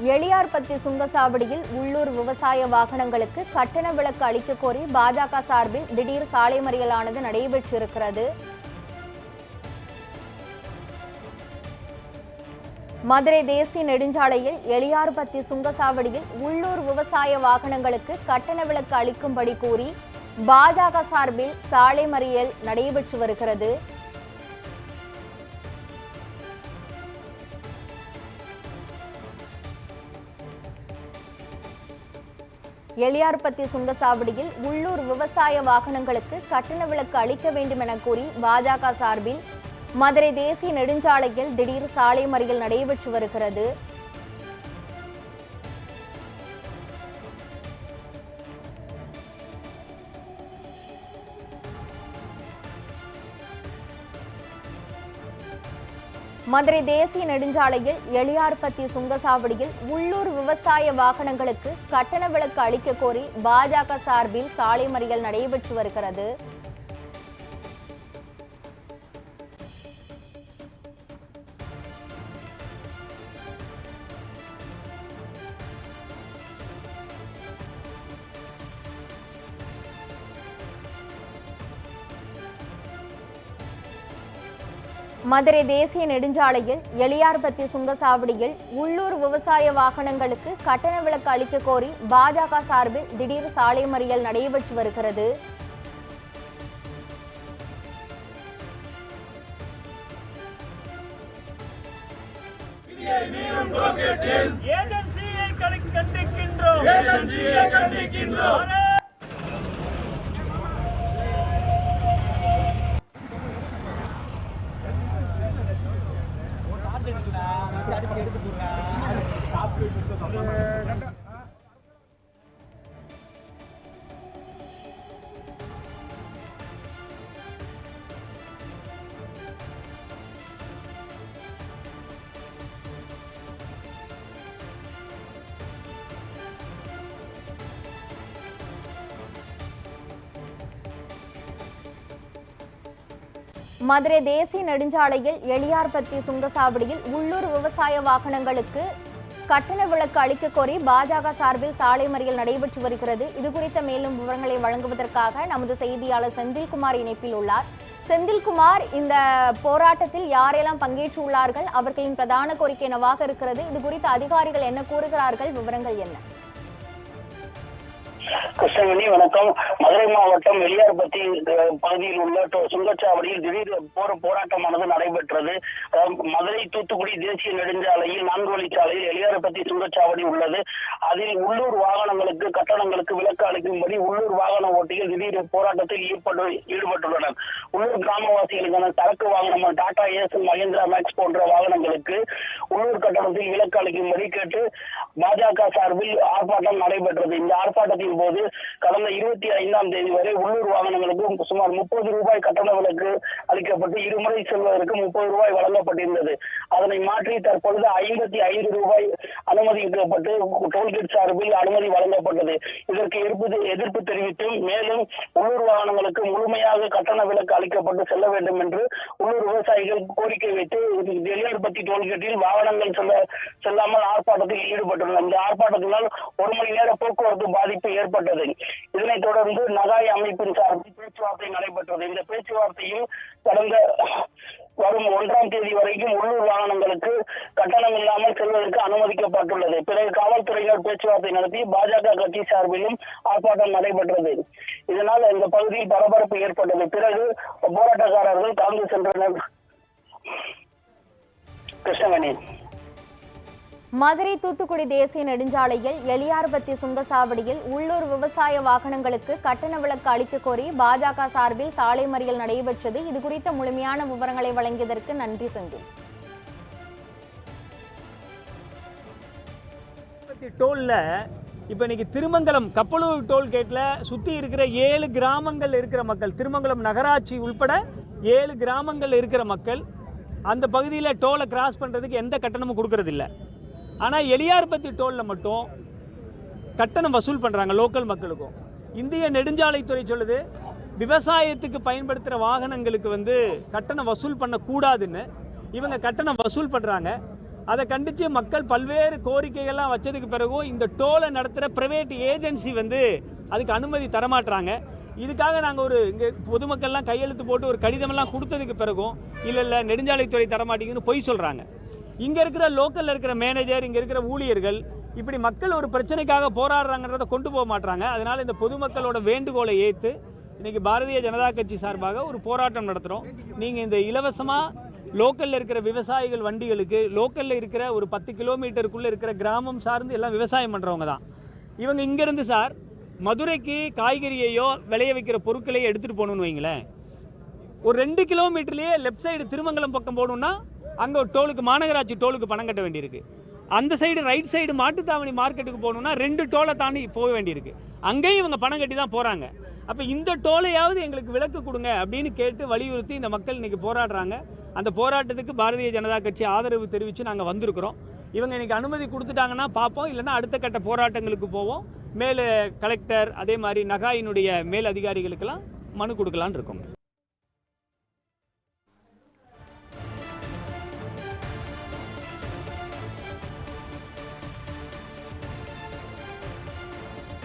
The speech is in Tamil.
எளியார்பத்தி சுங்கசாவடியில் உள்ளூர் விவசாய வாகனங்களுக்கு கட்டண விலக்கு அளிக்க கோரி பாஜக சார்பில் திடீர் சாலை மறியலானது நடைபெற்றிருக்கிறது. மதுரை தேசிய நெடுஞ்சாலையில் எளியார்பத்தி சுங்கசாவடியில் உள்ளூர் விவசாய வாகனங்களுக்கு கட்டண விலக்கு அளிக்கும்படி கூறி பாஜக சார்பில் சாலை மறியல் நடைபெற்று வருகிறது. எளியார்பத்தி சுங்கசாவடியில் உள்ளூர் விவசாய வாகனங்களுக்கு கட்டண விலக்கு அளிக்க வேண்டும் என கூறி பாஜக சார்பில் மதுரை தேசிய நெடுஞ்சாலையில் திடீர் சாலை மறியல் நடைபெற்று வருகிறது. மதுரை தேசிய நெடுஞ்சாலையில் எளியார்பத்தி சுங்கசாவடியில் உள்ளூர் விவசாய வாகனங்களுக்கு கட்டண விலக்கு அளிக்க கோரி பாஜக சார்பில் சாலை மறியல் நடைபெற்று வருகிறது. மதுரை தேசிய நெடுஞ்சாலையில் எளியார்பத்தி சுங்கசாவடியில் உள்ளூர் விவசாய வாகனங்களுக்கு கட்டண விலக்கு அளிக்க கோரி பாஜக சார்பில் திடீர் சாலை மறியல் நடைபெற்று வருகிறது. ஏஜென்சியை கண்டிக்கின்றோம். கண்டிக்கின்றோம் மதுரை தேசிய நெடுஞ்சாலையில் எளியார்பத்தி சுங்கசாவடியில் உள்ளூர் விவசாய வாகனங்களுக்கு கட்டண விலக்கு அளிக்க கோரி பாஜக சார்பில் சாலை மறியல் நடைபெற்று வருகிறது. இது குறித்த மேலும் விவரங்களை வழங்குவதற்காக நமது செய்தியாளர் செந்தில்குமார் இணைப்பில் உள்ளார். செந்தில்குமார் இந்த போராட்டத்தில் யாரெல்லாம் பங்கேற்றுள்ளார்கள்? அவர்களின் பிரதான கோரிக்கை என்னவாக இருக்கிறது? இது குறித்து அதிகாரிகள் என்ன கூறுகிறார்கள்? விவரங்கள் என்ன? கிருஷ்ணவேணி வணக்கம். மதுரை மாவட்டம் வெளியார்பத்தி பகுதியில் உள்ள டோ- சுங்கச்சாவடியில் திடீர் போர போராட்டமானது நடைபெற்றது. மதுரை தூத்துக்குடி தேசிய நெடுஞ்சாலையில் நான்கு வழிச்சாலையில் எளியார்பத்தி சுங்கச்சாவடி உள்ளது. அதில் உள்ளூர் வாகனங்களுக்கு கட்டணங்களுக்கு விலக்கு அளிக்கும்படி உள்ளூர் வாகன ஓட்டிகள் திடீர் போராட்டத்தில் ஈடுபட்டு ஈடுபட்டுள்ளனர். உள்ளூர் கிராமவாசிகளுக்கான சரக்கு வாகனம் டாடா ஏஸ் மஹிந்திரா மேக்ஸ் போன்ற வாகனங்களுக்கு உள்ளூர் கட்டணத்தில் விலக்கு அளிக்கும்படி கேட்டு பாஜக சார்பில் ஆர்ப்பாட்டம் நடைபெற்றது. இந்த ஆர்ப்பாட்டத்தின் போது கடந்த இருபத்தி ஐந்தாம் தேதி வரை உள்ளூர் வாகனங்களுக்கு சுமார் முப்பது ரூபாய் கட்டண விலக்கு அளிக்கப்பட்டு இருமுறை செல்வதற்கு முப்பது ரூபாய் வழங்கப்பட்டிருந்தது. அதனை மாற்றி தற்பொழுது ஐம்பத்தி ஐந்து ரூபாய் அனுமதிக்கப்பட்டு டோல்கேட் சார்பில் அனுமதி வழங்கப்பட்டது. இதற்கு எதிர்ப்பு எதிர்ப்பு தெரிவித்தும் மேலும் உள்ளூர் வாகனங்களுக்கு முழுமையாக கட்டண விலக்கு அளிக்கப்பட்டு செல்ல வேண்டும் என்று உள்ளூர் விவசாயிகள் கோரிக்கை வைத்து வெளியார்பத்தி டோல்கேட்டில் வாகனங்கள் செல்ல செல்லாமல் ஆர்ப்பாட்டத்தில் ஈடுபட்டுள்ளனர். இந்த ஆர்ப்பாட்டத்தினால் ஒரு மணி நேர போக்குவரத்து பாதிப்பு ஏற்பட்டது. இதனைத் தொடர்ந்து நகாய் அமைப்பின் சார்பில் பேச்சுவார்த்தை நடைபெற்றது. இந்த பேச்சுவார்த்தையில் கடந்த வரும் ஒன்றாம் தேதி வரைக்கும் உள்ளூர் வாகனங்களுக்கு கட்டணம் இல்லாமல் செல்வதற்கு அனுமதிக்கப்பட்டுள்ளது. பிறகு காவல்துறையினர் பேச்சுவார்த்தை நடத்தி பாஜக கட்சி சார்பிலும் ஆர்ப்பாட்டம் நடைபெற்றது. இதனால் இந்த பகுதியில் பரபரப்பு ஏற்பட்டது. பிறகு போராட்டக்காரர்கள் கலந்து சென்றனர். கிருஷ்ணவேணி. மதுரை தூத்துக்குடி தேசிய நெடுஞ்சாலையில் எளியார்பத்தி சுங்கசாவடியில் உள்ளூர் விவசாய வாகனங்களுக்கு கட்டண விலக்கு அளிக்க கோரி பாஜக சார்பில் சாலை மறியல் நடைபெற்றது. இது குறித்த முழுமையான விவரங்களை வழங்கியதற்கு நன்றி செந்தில். டோலில் டோல்ல இப்போ இன்னைக்கு திருமங்கலம் கப்பலூர் டோல்கேட்டில் சுற்றி சுத்தி இருக்கிற ஏழு கிராமங்கள் இருக்கிற மக்கள் திருமங்கலம் நகராட்சி உள்பட ஏழு கிராமங்கள் இருக்கிற மக்கள் அந்த பகுதியில் டோலை கிராஸ் பண்ணுறதுக்கு எந்த கட்டணமும் கொடுக்கறதில்ல. ஆனால் எளியார்பத்தி டோலில் மட்டும் கட்டணம் வசூல் பண்ணுறாங்க லோக்கல் மக்களுக்கும். இந்திய நெடுஞ்சாலைத்துறை சொல்லுது விவசாயத்துக்கு பயன்படுத்துகிற வாகனங்களுக்கு வந்து கட்டணம் வசூல் பண்ணக்கூடாதுன்னு. இவங்க கட்டணம் வசூல் பண்ணுறாங்க அதை கண்டித்து மக்கள் பல்வேறு கோரிக்கைகள்லாம் வச்சதுக்கு பிறகும் இந்த டோலை நடத்துகிற ப்ரைவேட் ஏஜென்சி வந்து அதுக்கு அனுமதி தரமாட்டுறாங்க இதுக்காக நாங்கள் ஒரு இங்கே பொதுமக்கள்லாம் கையெழுத்து போட்டு ஒரு கடிதமெல்லாம் கொடுத்ததுக்கு பிறகும் இல்லை இல்லை நெடுஞ்சாலைத்துறை தரமாட்டேங்குதுன்னு பொய் சொல்கிறாங்க இங்கே இருக்கிற லோக்கலில் இருக்கிற மேனேஜர் இங்கே இருக்கிற ஊழியர்கள் இப்படி மக்கள் ஒரு பிரச்சனைக்காக போராடுறாங்கன்றதை கொண்டு போக மாட்டாங்க அதனால் இந்த பொதுமக்களோட வேண்டுகோளை ஏற்று இன்றைக்கி பாரதிய ஜனதா கட்சி சார்பாக ஒரு போராட்டம் நடத்துகிறோம் நீங்கள் இந்த இலவசமாக லோக்கலில் இருக்கிற விவசாயிகள் வண்டிகளுக்கு லோக்கலில் இருக்கிற ஒரு பத்து கிலோமீட்டருக்குள்ளே இருக்கிற கிராமம் சார்ந்து எல்லாம் விவசாயம் பண்ணுறவங்க தான். இவங்க இங்கேருந்து சார் மதுரைக்கு காய்கறியையோ விளைய வைக்கிற பொருட்களையோ எடுத்துகிட்டு போகணுன்னு வைங்களேன். ஒரு ரெண்டு கிலோமீட்டர்லேயே லெஃப்ட் சைடு திருமங்கலம் பக்கம் போகணுன்னா அங்கே ஒரு டோலுக்கு மாநகராட்சி டோலுக்கு பணம் கட்ட வேண்டியிருக்கு. அந்த சைடு ரைட் சைடு மாட்டுத்தாவணி மார்க்கெட்டுக்கு போகணுன்னா ரெண்டு டோலை தாண்டி போக வேண்டியிருக்கு. அங்கேயும் இவங்க பணம் கட்டி தான் போகிறாங்க அப்போ இந்த டோலையாவது எங்களுக்கு விலக்கு கொடுங்க அப்படின்னு கேட்டு வலியுறுத்தி இந்த மக்கள் இன்றைக்கி போராடுறாங்க. அந்த போராட்டத்துக்கு பாரதிய ஜனதா கட்சி ஆதரவு தெரிவித்து நாங்கள் வந்திருக்கிறோம். இவங்க இன்னைக்கு அனுமதி கொடுத்துட்டாங்கன்னா பார்ப்போம் இல்லைன்னா அடுத்த கட்ட போராட்டங்களுக்கு போவோம். மேலே கலெக்டர் அதே மாதிரி நகாயினுடைய மேல் அதிகாரிகளுக்கெல்லாம் மனு கொடுக்கலான்னு இருக்கோங்க.